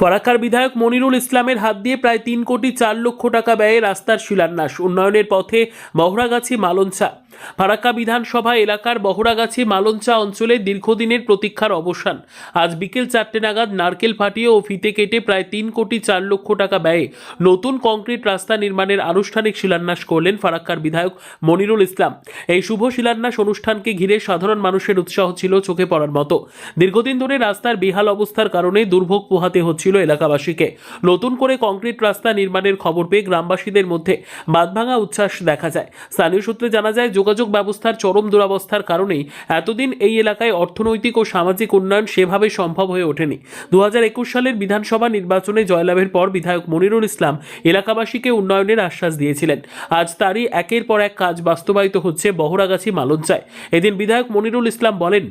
ফরাক্কার বিধায়ক মনিরুল ইসলামের হাত দিয়ে প্রায় তিন কোটি চার লক্ষ টাকা ব্যয়ে রাস্তার শিলান্যাস। উন্নয়নের পথে মহড়াগাছি মালঞ্চা। ফারাক্কা বিধানসভা এলাকার বহরাগাছি মালঞ্চা অঞ্চলে দীর্ঘদিনের প্রতীক্ষার অবসান। আজ বিকেল চারটে নাগাদ নারকেল ফাটিয়ে ও ফিতে কেটে প্রায় তিন কোটি চার লক্ষ টাকা ব্যয়ে নতুন কংক্রিট রাস্তা নির্মাণের আনুষ্ঠানিক শিলান্যাস করলেন ফারাক্কার বিধায়ক মনিরুল ইসলাম। এই শুভ শিলান্যাস অনুষ্ঠানকে ঘিরে সাধারণ মানুষের উৎসাহ ছিল চোখে পড়ার মতো। দীর্ঘদিন ধরে রাস্তার বেহাল অবস্থার কারণে দুর্ভোগ পোহাতে হচ্ছিল এলাকাবাসীকে। নতুন করে কংক্রিট রাস্তা নির্মাণের খবর পেয়ে গ্রামবাসীদের মধ্যে বাঁধভাঙা উচ্ছ্বাস দেখা যায়। স্থানীয় সূত্রে জানা যায় যোগাযোগ ব্যবস্থার চরম দুরাবস্থার কারণেই এতদিন এই এলাকায় অর্থনৈতিক ও সামাজিক উন্নয়ন সেভাবে সম্ভব হয়ে ওঠেনি। দু হাজার একুশ সালের বিধানসভা নির্বাচনে জয়লাভের পর বিধায়ক মনিরুল ইসলাম এলাকাবাসীকে উন্নয়নের আশ্বাস দিয়েছিলেন। আজ তারই একের পর এক কাজ বাস্তবায়িত হচ্ছে বহরাগাছি মালঞ্চায়। এদিন বিধায়ক মনিরুল ইসলাম বলেন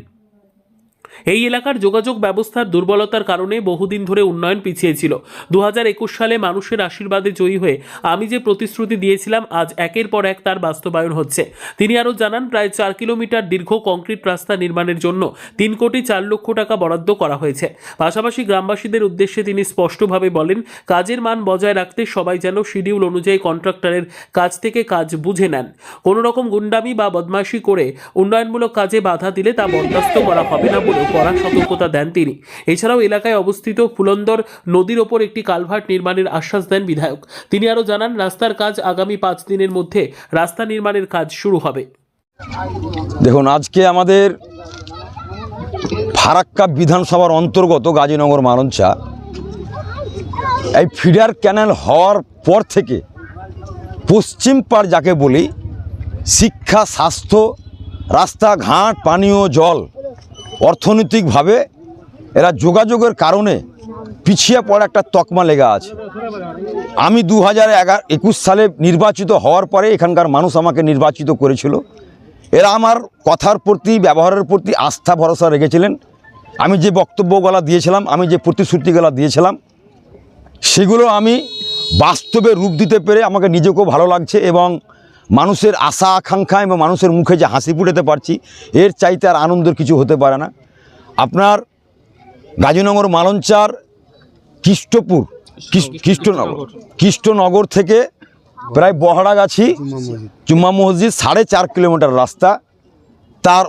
এই এলাকার যোগাযোগ ব্যবস্থার দুর্বলতার কারণে বহুদিন ধরে উন্নয়ন পিছিয়ে ছিল দু হাজার একুশ সালে মানুষের আশীর্বাদে জয়ী হয়ে আমি যে প্রতিশ্রুতি দিয়েছিলাম, আজ একের পর এক তার বাস্তবায়ন হচ্ছে। তিনি আরও জানান, প্রায় চার কিলোমিটার দীর্ঘ কংক্রিট রাস্তা নির্মাণের জন্য তিন কোটি চার লক্ষ টাকা বরাদ্দ করা হয়েছে। পাশাপাশি গ্রামবাসীদের উদ্দেশ্যে তিনি স্পষ্টভাবে বলেন, কাজের মান বজায় রাখতে সবাই যেন শিডিউল অনুযায়ী কন্ট্রাক্টরের কাছ থেকে কাজ বুঝে নেন। কোনো রকম গুন্ডামি বা বদমাশি করে উন্নয়নমূলক কাজে বাধা দিলে তা বরদাস্ত করা হবে না বলেও কড়া সতর্কতা দেন তিনি। এছাড়াও এলাকায় অবস্থিত ফুলন্দর নদীর ওপর একটি কালভার্ট নির্মাণের আশ্বাস দেন বিধায়ক। তিনি আরও জানান, রাস্তার কাজ আগামী পাঁচ দিনের মধ্যে রাস্তা নির্মাণের কাজ শুরু হবে। দেখুন, আজকে আমাদের ফারাক্কা বিধানসভার অন্তর্গত গাজীনগর মালঞ্চা এই ফিডার ক্যানেল হওয়ার পর থেকে পশ্চিম পার যাকে বলি, শিক্ষা, স্বাস্থ্য, রাস্তাঘাট, পানীয়, জল অর্থনৈতিকভাবে এরা যোগাযোগের কারণে পিছিয়ে পড়া একটা তকমা লেগা আছে। আমি দু হাজার একুশ সালে নির্বাচিত হওয়ার পরে এখানকার মানুষ আমাকে নির্বাচিত করেছিল। এরা আমার কথার প্রতি, ব্যবহারের প্রতি আস্থা, ভরসা রেখেছিলেন। আমি যে বক্তব্যগুলা দিয়েছিলাম, আমি যে প্রতিশ্রুতিগুলা দিয়েছিলাম, সেগুলো আমি বাস্তবে রূপ দিতে পেরে আমাকে নিজেকেও ভালো লাগছে এবং মানুষের আশা আকাঙ্ক্ষা এবং মানুষের মুখে যে হাসি ফুটাতে পারছি এর চাইতে আর আনন্দের কিছু হতে পারে না। আপনার গাজীনগর মালঞ্চার কৃষ্টপুর কৃষ- কৃষ্ণনগর কৃষ্ণনগর। থেকে প্রায় বহড়াগাছি জুম্মা মসজিদ সাড়ে চার কিলোমিটার রাস্তা। তার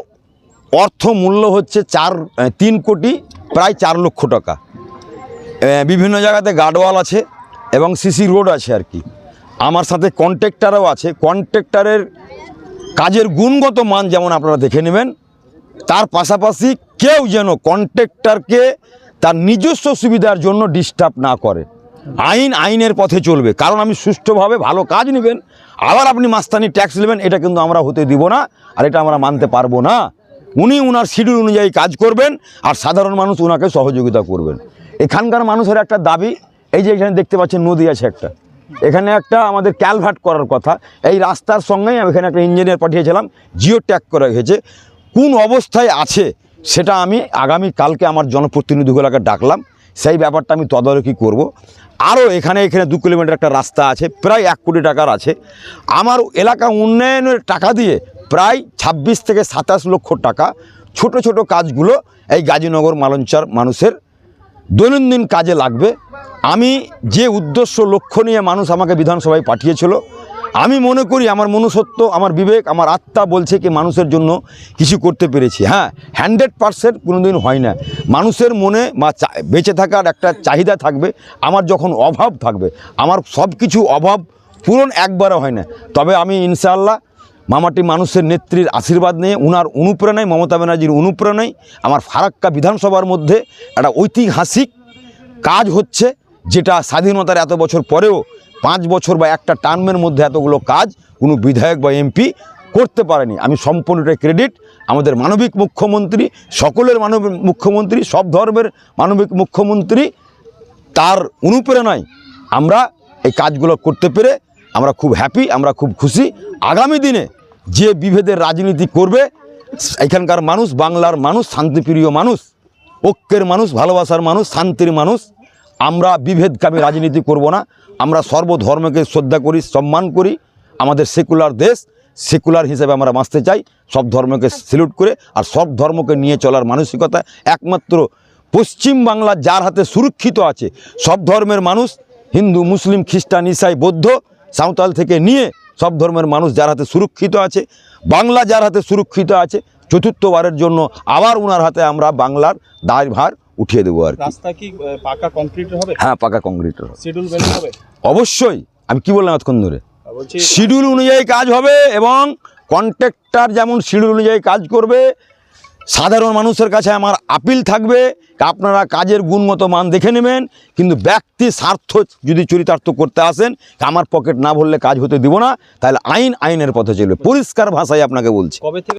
অর্থ মূল্য হচ্ছে চার তিন কোটি প্রায় চার লক্ষ টাকা। বিভিন্ন জায়গাতে গার্ডওয়াল আছে এবং সিসি রোড আছে আর কি। আমার সাথে কন্ট্রাক্টারও আছে। কন্ট্রাক্টারের কাজের গুণগত মান যেমন আপনারা দেখে নেবেন, তার পাশাপাশি কেউ যেন কন্ট্রাক্টরকে তার নিজস্ব সুবিধার জন্য ডিস্টার্ব না করে। আইন আইনের পথে চলবে। কারণ আমি সুষ্ঠুভাবে ভালো কাজ নেবেন, আবার আপনি মাস্তানি ট্যাক্স নেবেন, এটা কিন্তু আমরা হতে দিব না, আর এটা আমরা মানতে পারব না। উনি উনার শিডিউল অনুযায়ী কাজ করবেন, আর সাধারণ মানুষ ওনাকে সহযোগিতা করবেন। এখানকার মানুষের একটা দাবি, এই যে এখানে দেখতে পাচ্ছেন নদী আছে একটা। এখানে একটা আমাদের ক্যালভার্ট করার কথা। এই রাস্তার সঙ্গেই আমি এখানে একটা ইঞ্জিনিয়ার পাঠিয়েছিলাম, জিও ট্যাগ করা হয়েছে কোন অবস্থায় আছে সেটা আমি আগামী কালকে আমার জনপ্রতিনিধিগুলোকে ডাকলাম। সেই ব্যাপারটা আমি তদারকি করব। আরও এখানে এখানে দু কিলোমিটার একটা রাস্তা আছে, প্রায় এক কোটি টাকার আছে। আমার এলাকা উন্নয়নের টাকা দিয়ে প্রায় ২৬ থেকে সাতাশ লক্ষ টাকা ছোট ছোট কাজগুলো এই গাজীনগর, মালঞ্চার মানুষের দৈনন্দিন কাজে লাগবে। আমি যে উদ্দেশ্য, লক্ষ্য নিয়ে মানুষ আমাকে বিধানসভায় পাঠিয়েছিল, আমি মনে করি আমার মনুষ্যত্ব, আমার বিবেক, আমার আত্মা বলছে কি মানুষের জন্য কিছু করতে পেরেছি। হ্যাঁ হান্ড্রেড পারসেন্ট কোনোদিন হয় না। মানুষের মনে বা বেঁচে থাকার একটা চাহিদা থাকবে, আমার যখন অভাব থাকবে, আমার সব কিছু অভাব পূরণ একবারও হয় না। তবে আমি ইনশাআল্লাহ মামাটি মানুষের নেত্রীর আশীর্বাদ নিয়ে, উনার অনুপ্রেরণায়, মমতা ব্যানার্জির অনুপ্রেরণায়, আমার ফারাক্কা বিধানসভার মধ্যে একটা ঐতিহাসিক কাজ হচ্ছে যেটা স্বাধীনতার এত বছর পরেও পাঁচ বছর বা একটা টার্মের মধ্যে এতগুলো কাজ কোনো বিধায়ক বা এমপি করতে পারেনি। আমি সম্পূর্ণটাই ক্রেডিট আমাদের মানবিক মুখ্যমন্ত্রী, সকলের মানবিক মুখ্যমন্ত্রী, সব ধর্মের মানবিক মুখ্যমন্ত্রী, তার অনুপ্রেরণায় আমরা এই কাজগুলো করতে পেরে আমরা খুব হ্যাপি আমরা খুব খুশি। আগামী দিনে যে বিভেদের রাজনীতি করবে, এখানকার মানুষ, বাংলার মানুষ, শান্তিপ্রিয় মানুষ, ঐক্যের মানুষ, ভালোবাসার মানুষ, শান্তির মানুষ আমরা বিভেদকামী রাজনীতি করব না, আমরা সর্বধর্মকে শ্রদ্ধা করি, সম্মান করি, আমাদের সেকুলার দেশ, সেকুলার হিসেবে আমরা বাঁচতে চাই, সব ধর্মকে স্যালুট করে আর সব ধর্মকে নিয়ে চলার মানসিকতা একমাত্র পশ্চিম বাংলা যার হাতে সুরক্ষিত আছে। সব ধর্মের মানুষ, হিন্দু, মুসলিম, খ্রিস্টান, ইসাই, বৌদ্ধ, সাঁওতাল থেকে নিয়ে সব ধর্মের মানুষ যার হাতে সুরক্ষিত আছে, বাংলা যার হাতে সুরক্ষিত আছে, চতুর্থবারের জন্য আবার ওনার হাতে আমরা বাংলার দায়ভার উঠিয়ে দেবো আর কি। রাস্তা কি পাকা কংক্রিট হবে? হ্যাঁ পাকা কংক্রিটের হবে। শিডিউল হবে? অবশ্যই। আমি কি বললাম এতক্ষণ ধরে? শিডিউল অনুযায়ী কাজ হবে এবং কন্ট্রাক্টর যেমন শিডিউল অনুযায়ী কাজ করবে সাধারণ মানুষের কাছে আমার আপিল থাকবে আপনারা কাজের গুণগত মান দেখে নেবেন কিন্তু ব্যক্তি স্বার্থ যদি চরিতার্থ করতে আসেন আমার পকেট না ভরলে কাজ হতে দিব না তাহলে আইন আইনের পথে চলবে। পরিষ্কার ভাষায় আপনাকে বলছি।